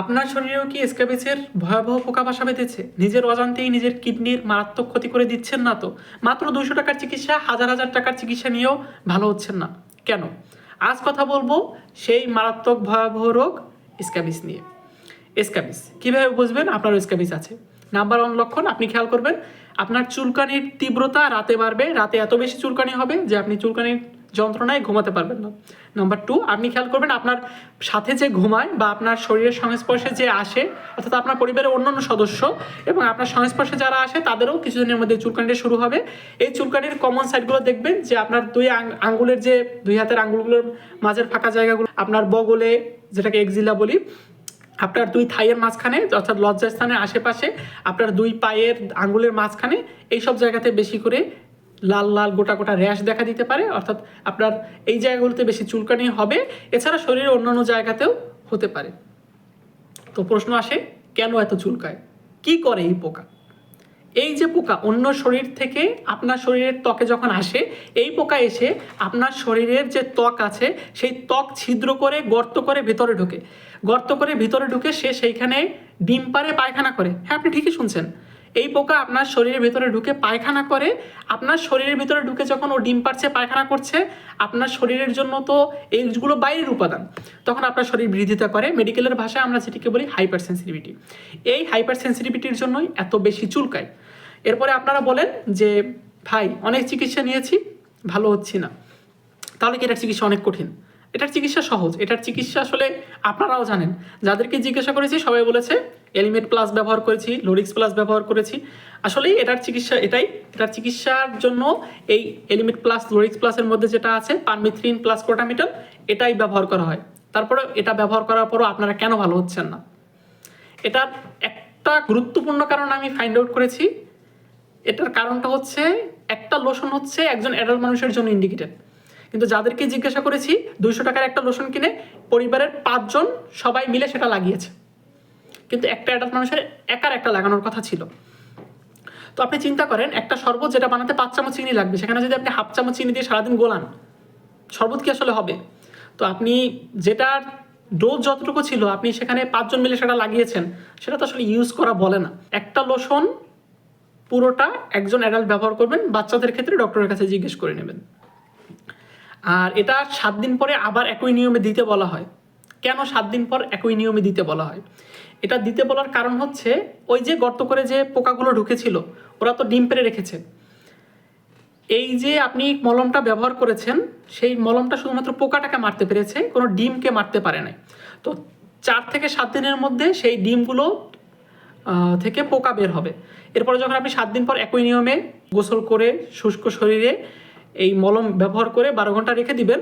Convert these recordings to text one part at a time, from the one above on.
আপনার শরীরেও কি স্ক্যাবেজের ভয়াবহ পোকা বাসা বেঁধেছে? নিজের অজান্তেই নিজের কিডনির মারাত্মক ক্ষতি করে দিচ্ছেন না তো? মাত্র দুশো টাকার চিকিৎসা, হাজার হাজার টাকার চিকিৎসা নিয়েও ভালো হচ্ছেন না। কেন? আজ কথা বলব সেই মারাত্মক ভয়াবহ রোগ স্ক্যাবিস নিয়ে। স্ক্যাবিস কীভাবে বুঝবেন? আপনার স্ক্যাবিস আছে। নাম্বার ওয়ান লক্ষণ, আপনি খেয়াল করবেন, আপনার চুলকানির তীব্রতা রাতে বাড়বে। রাতে এত বেশি চুলকানি হবে যে আপনি চুলকানির যন্ত্রণায় ঘুমাতে পারবেন না। নাম্বার টু আপনি খেয়াল করবেন আপনার সাথে যে ঘুমায় বা আপনার শরীরের সংস্পর্শে যে আসে, অর্থাৎ আপনার পরিবারের অন্যান্য সদস্য এবং আপনার সংস্পর্শে যারা আসে, তাদেরও কিছুদিনের মধ্যে চুলকানিটা শুরু হবে। এই চুলকানির কমন সাইডগুলো দেখবেন যে আপনার দুই আঙ্গুলের যে, দুই হাতের আঙ্গুলগুলোর মাঝের ফাঁকা জায়গাগুলো, আপনার বগলে যেটাকে এক্সিলা বলি, আপনার দুই থাইয়ের মাঝখানে, অর্থাৎ লজ্জাস্থানের আশেপাশে, আপনার দুই পায়ের আঙ্গুলের মাঝখানে, এইসব জায়গাতে বেশি করে লাল লাল গোটা গোটা র্যাশ দেখা দিতে পারে, অর্থাৎ আপনার এই জায়গাগুলোতে বেশি চুলকানি হবে, এছাড়া শরীরের অন্যান্য জায়গাতেও হতে পারে। তো প্রশ্ন আসে, কেন এত চুলকায়? কি করে এই পোকা? এই যে পোকা, অন্য শরীর থেকে আপনার শরীরের ত্বকে যখন আসে, এই পোকা এসে আপনার শরীরের যে ত্বক আছে, সেই ত্বক ছিদ্র করে, গর্ত করে ভেতরে ঢোকে। গর্ত করে ভিতরে ঢুকে সে সেইখানে ডিম পারে পায়খানা করে। হ্যাঁ আপনি ঠিকই শুনছেন। এই পোকা আপনার শরীরের ভিতরে ঢুকে পায়খানা করে। আপনার শরীরের ভিতরে ঢুকে যখন ও ডিম পারছে পায়খানা করছে, আপনার শরীরের জন্য তো এইগুলো বাইরের উপাদান। তখন আপনার শরীর বৃদ্ধিতা করে। মেডিকেলের ভাষায় আমরা যেটিকে বলি হাইপার সেন্সিটিভিটি এই হাইপার সেন্সিটিভিটির জন্যই এত বেশি চুলকায়। এরপরে আপনারা বলেন যে, ভাই, অনেক চিকিৎসা নিয়েছি, ভালো হচ্ছি না। তাহলে কি এটার চিকিৎসা অনেক কঠিন? এটার চিকিৎসা সহজ। এটার চিকিৎসা আসলে আপনারাও জানেন। যাদেরকে জিজ্ঞাসা করেছি, সবাই বলেছে এলিমেট প্লাস ব্যবহার করেছি লোরিক্স প্লাস ব্যবহার করেছি। আসলেই এটার চিকিৎসা এটাই। এটার চিকিৎসার জন্য এই এলিমেট প্লাস লোরিক্স প্লাসের মধ্যে যেটা আছে পারমিথ্রিন প্লাস ক্রোটামিটল এটাই ব্যবহার করা হয়। তারপরে এটা ব্যবহার করার পরও আপনারা কেন ভালো হচ্ছেন না? এটার একটা গুরুত্বপূর্ণ কারণ আমি ফাইন্ড আউট করেছি। এটার কারণটা হচ্ছে, একটা লোশন হচ্ছে একজন অ্যাডাল্ট মানুষের জন্য ইন্ডিকেটেড কিন্তু যাদেরকে জিজ্ঞাসা করেছি, দুইশো টাকার একটা লোশন কিনে, পরিবারের পাঁচজন সবাই মিলে সেটা লাগিয়েছে। কিন্তু একটা অ্যাডাল্ট মানুষের একার একটা লাগানোর কথা ছিল। তো আপনি চিন্তা করেন, একটা শরবত যেটা বানাতে পাঁচ চামচ চিনি লাগবে, সেখানে যদি আপনি হাফ চামচ চিনি দিয়ে সারাদিন গোলান, শরবত কি আসলে হবে? তো আপনি যেটার ডোজ যতটুকু ছিল, আপনি সেখানে পাঁচজন মিলে সেটা লাগিয়েছেন, সেটা তো আসলে ইউজ করা বলে না। একটা লোশন পুরোটা একজন অ্যাডাল্ট ব্যবহার করবেন, বাচ্চাদের ক্ষেত্রে ডক্টরের কাছে জিজ্ঞেস করে নেবেন। আর এটা সাত দিন পরে আবার একই নিয়মে দিতে বলা হয়। কেন সাত দিন পর একই নিয়মে দিতে বলা হয়? এটা দিতে বলার কারণ হচ্ছে, ওই যে গর্ত করে যে পোকাগুলো ঢুকেছিল, ওরা তো ডিম পেড়ে রেখেছে। এই যে আপনি মলমটা ব্যবহার করেছেন, সেই মলমটা শুধুমাত্র পোকাটাকে মারতে পেরেছে, কোনো ডিমকে মারতে পারে নাই। তো চার থেকে সাত দিনের মধ্যে সেই ডিমগুলো থেকে পোকা বের হবে। এরপরে যখন আপনি সাত দিন পর একই নিয়মে গোসল করে শুষ্ক শরীরে এই মলম ব্যবহার করে বারো ঘণ্টা রেখে দিবেন।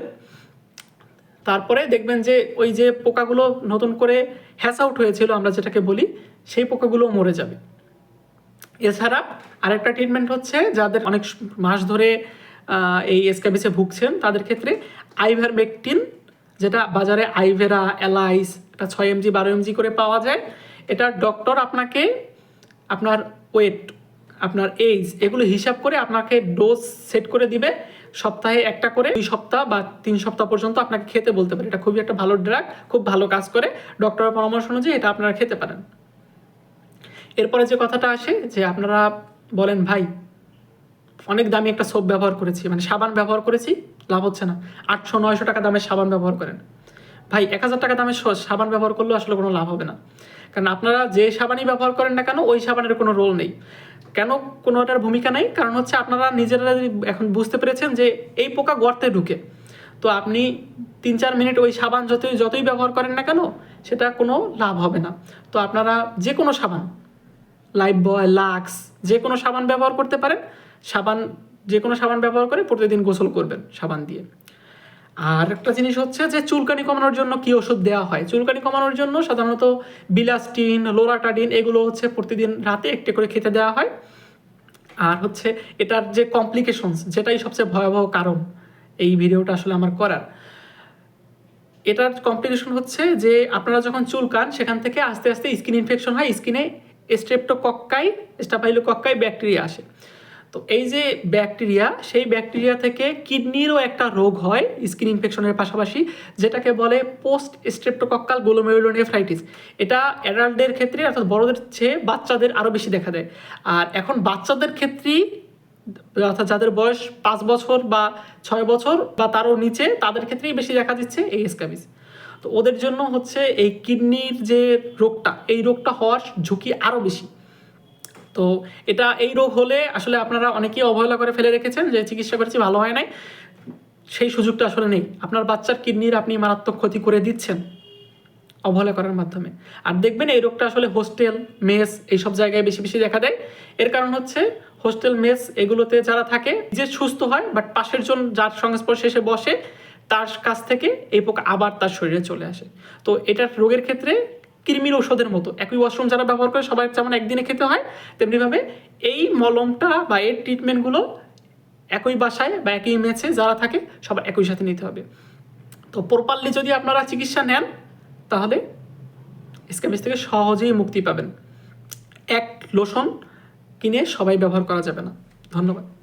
তারপরে দেখবেন যে ওই যে পোকাগুলো নতুন করে হ্যাস আউট হয়েছিল আমরা যেটাকে বলি, সেই পোকাগুলো মরে যাবে। এছাড়া আরেকটা ট্রিটমেন্ট হচ্ছে যাদের অনেক মাস ধরে এই এসকাবিসে ভুগছেন, তাদের ক্ষেত্রে আইভার আইভারমেকটিন যেটা বাজারে আইভেরা অ্যালাইস এটা ছয় এমজি, বারো এমজি করে পাওয়া যায়। এটা ডক্টর আপনাকে আপনার ওয়েট আপনার এইজ এগুলো হিসাব করে আপনাকে ডোজ সেট করে দিবে। সপ্তাহে একটা করে, দুই সপ্তাহ বা তিন সপ্তাহ পর্যন্ত আপনাকে খেতে বলতে পারে। এটা খুবই একটা ভালো ড্রাগ খুব ভালো কাজ করে। ডক্টরের পরামর্শ অনুযায়ী এটা আপনারা খেতে পারেন। এরপরে যে কথাটা আসে, যে আপনারা বলেন, ভাই, অনেক দামি একটা সোপ ব্যবহার করেছি মানে সাবান ব্যবহার করেছি, লাভ হচ্ছে না। আটশো, নয়শো টাকা দামের সাবান ব্যবহার করেন। ভাই, এক হাজার টাকা দামের সাবান ব্যবহার করলেও আসলে কোনো লাভ হবে না। কারণ আপনারা যে সাবানই ব্যবহার করেন না কেন, ওই সাবানের কোনো রোল নেই। কেন কোনোটার ভূমিকা নেই? কারণ হচ্ছে আপনারা নিজেরা এখন বুঝতে পেরেছেন যে এই পোকা গর্তে ঢুকে। তো আপনি তিন চার মিনিট ওই সাবান যতই যতই ব্যবহার করেন না কেন, সেটা কোনো লাভ হবে না। তো আপনারা যে কোনো সাবান, লাইফ বয়, লাক্স, যে কোনো সাবান ব্যবহার করতে পারেন। সাবান যে কোনো সাবান ব্যবহার করে প্রতিদিন গোসল করবেন সাবান দিয়ে। আর একটা জিনিস হচ্ছে যে চুলকানি কমানোর জন্য কি ওষুধ দেওয়া হয়? চুলকানি কমানোর জন্য সাধারণত বিলাস্টিন, লোরাটাডিন এগুলো হচ্ছে প্রতিদিন রাতে একটি করে খেতে দেওয়া হয়। আর হচ্ছে এটার যে কমপ্লিকেশনস যেটাই সবচেয়ে ভয়াবহ কারণ এই ভিডিওটা আসলে আমার করার। এটার কমপ্লিকেশন হচ্ছে যে আপনারা যখন চুলকান, সেখান থেকে আস্তে আস্তে স্কিন ইনফেকশন হয়। স্কিনে স্ট্রেপ্টোকক্কাই স্টাফাইলোকক্কাই ব্যাকটেরিয়া আসে। তো এই যে ব্যাকটেরিয়া, সেই ব্যাকটেরিয়া থেকে কিডনিরও একটা রোগ হয় স্কিন ইনফেকশনের পাশাপাশি, যেটাকে বলে পোস্ট স্ট্রেপ্টোকক্কাল গ্লোমেরুলোনেফ্রাইটিস এটা অ্যাডাল্টদের ক্ষেত্রে, অর্থাৎ বড়দের চেয়ে বাচ্চাদের আরও বেশি দেখা দেয়। আর এখন বাচ্চাদের ক্ষেত্রেই, অর্থাৎ যাদের বয়স পাঁচ বছর বা ছয় বছর বা তারও নিচে, তাদের ক্ষেত্রেই বেশি দেখা দিচ্ছে এই স্ক্যাবিস তো ওদের জন্য হচ্ছে এই কিডনির যে রোগটা, এই রোগটা হওয়ার ঝুঁকি আরও বেশি। তো এটা এই রোগ হলে আসলে আপনারা অনেকেই অবহেলা করে ফেলে রেখেছেন যে চিকিৎসা করেছি, ভালো হয় নাই। সেই সুযোগটা আসলে নেই। আপনার বাচ্চার কিডনির আপনি মারাত্মক ক্ষতি করে দিচ্ছেন অবহেলা করার মাধ্যমে। আর দেখবেন এই রোগটা আসলে হোস্টেল, মেস এইসব জায়গায় বেশি বেশি দেখা দেয়। এর কারণ হচ্ছে হোস্টেল, মেস এগুলোতে যারা থাকে যে সুস্থ হয়, বাট পাশের জন যার সংস্পর্শে এসে বসে, তার কাছ থেকে এই পোকা আবার তার শরীরে চলে আসে। তো এটা রোগের ক্ষেত্রে কৃমির ওষুধের মতো। একই ওয়াশরুম যারা ব্যবহার করে সবাই যেমন একদিনে খেতে হয়, তেমনিভাবে এই মলমটা বা এর ট্রিটমেন্টগুলো একই বাসায় বা একই মেছে যারা থাকে, সবার একই সাথে নিতে হবে। তো প্রপারলি যদি আপনারা চিকিৎসা নেন, তাহলে স্ক্যাবিস থেকে সহজেই মুক্তি পাবেন। এক লোশন কিনে সবাই ব্যবহার করা যাবে না। ধন্যবাদ।